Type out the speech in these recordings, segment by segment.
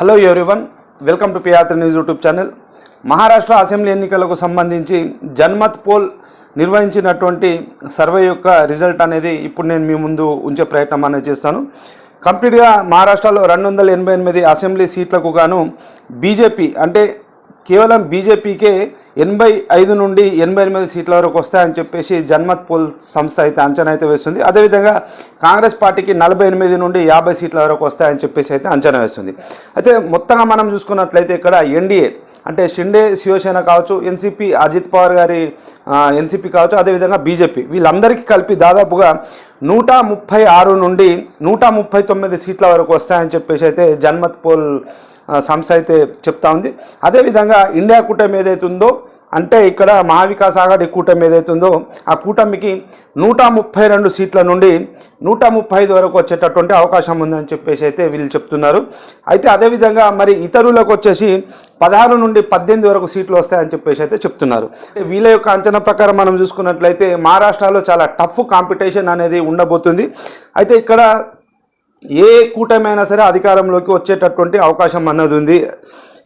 Hello everyone welcome to Piyatra news YouTube channel Maharashtra assembly ఎన్నికలకు సంబంధించి Janmat poll నిర్వహించినటువంటి survey యొక్క రిజల్ట్ అనేది ఇప్పుడు నేను మీ ముందు ఉంచే ప్రయత్నం అనేది చేస్తాను. కంప్లీట్గా మహారాష్ట్రలో రెండు వందల ఎనభై ఎనిమిది అసెంబ్లీ సీట్లకు గాను బీజేపీ అంటే కేవలం బీజేపీకే ఎనభై ఐదు నుండి ఎనభై ఎనిమిది సీట్ల వరకు వస్తాయని చెప్పేసి జన్మత్ పోల్ సంస్థ అయితే అంచనా అయితే వేస్తుంది. అదేవిధంగా కాంగ్రెస్ పార్టీకి నలభై ఎనిమిది నుండి యాభై సీట్ల వరకు వస్తాయని చెప్పేసి అయితే అంచనా వేస్తుంది. అయితే మొత్తంగా మనం చూసుకున్నట్లయితే ఇక్కడ ఎన్డీఏ అంటే షిండే శివసేన కావచ్చు ఎన్సీపీ అజిత్ పవార్ గారి ఎన్సీపీ కావచ్చు అదేవిధంగా బీజేపీ వీళ్ళందరికీ కలిపి దాదాపుగా నూట ముప్పై ఆరు నుండి నూట ముప్పై తొమ్మిది సీట్ల వరకు వస్తాయని చెప్పేసి అయితే జన్మత్ పోల్ సంస్థ అయితే చెప్తా ఉంది. అదేవిధంగా ఇండియా కూటమి ఏదైతే ఉందో అంటే ఇక్కడ మహావికాస్ ఆఘాడి కూటమి ఏదైతే ఉందో ఆ కూటమికి నూట ముప్పై రెండు సీట్ల నుండి నూట ముప్పై ఐదు వరకు వచ్చేటటువంటి అవకాశం ఉందని చెప్పేసి అయితే వీళ్ళు చెప్తున్నారు. అయితే అదేవిధంగా మరి ఇతరులకు వచ్చేసి పదహారు నుండి పద్దెనిమిది వరకు సీట్లు వస్తాయని చెప్పేసి అయితే చెప్తున్నారు. వీళ్ళ యొక్క అంచనా ప్రకారం మనం చూసుకున్నట్లయితే మహారాష్ట్రలో చాలా టఫ్ కాంపిటీషన్ అనేది ఉండబోతుంది. అయితే ఇక్కడ ఏ కూటమి అయినా సరే అధికారంలోకి వచ్చేటటువంటి అవకాశం అన్నది ఉంది.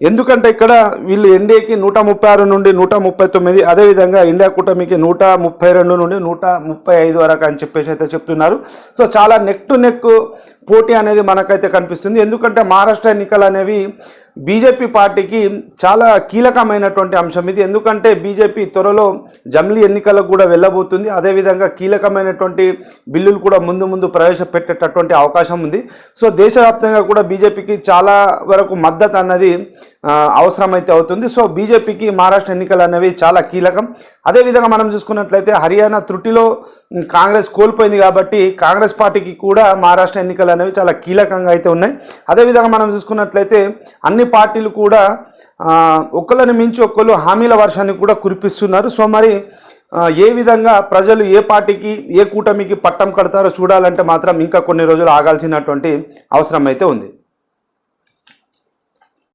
ఎందుకంటే ఇక్కడ వీళ్ళు ఎన్డీఏకి నూట ముప్పై ఆరు నుండి నూట ముప్పై తొమ్మిది అదేవిధంగా ఇండియా కూటమికి నూట ముప్పై రెండు నుండి నూట ముప్పై ఐదు వరకు అని చెప్పేసి అయితే చెప్తున్నారు. సో చాలా నెక్ టు నెక్ పోటీ అనేది మనకైతే కనిపిస్తుంది. ఎందుకంటే మహారాష్ట్ర ఎన్నికలు అనేవి బీజేపీ పార్టీకి చాలా కీలకమైనటువంటి అంశం ఇది. ఎందుకంటే బీజేపీ త్వరలో జమిలీ ఎన్నికలకు కూడా వెళ్ళబోతుంది. అదేవిధంగా కీలకమైనటువంటి బిల్లులు కూడా ముందు ముందు ప్రవేశపెట్టేటటువంటి అవకాశం ఉంది. సో దేశవ్యాప్తంగా కూడా బీజేపీకి చాలా వరకు మద్దతు అన్నది అవసరమైతే అవుతుంది. సో బీజేపీకి మహారాష్ట్ర ఎన్నికలు అనేవి చాలా కీలకం. అదేవిధంగా మనం చూసుకున్నట్లయితే హర్యానా త్రుటిలో కాంగ్రెస్ కోల్పోయింది కాబట్టి కాంగ్రెస్ పార్టీకి కూడా మహారాష్ట్ర ఎన్నికలు అనేవి చాలా కీలకంగా అయితే ఉన్నాయి. అదేవిధంగా మనం చూసుకున్నట్లయితే అన్ని పార్టీలు కూడా ఒకళ్ళని మించి ఒకళ్ళు హామీల వర్షాన్ని కూడా కురిపిస్తున్నారు. సో మరి ఏ విధంగా ప్రజలు ఏ పార్టీకి ఏ కూటమికి పట్టం కడతారో చూడాలంటే మాత్రం ఇంకా కొన్ని రోజులు ఆగాల్సినటువంటి అవసరం అయితే ఉంది.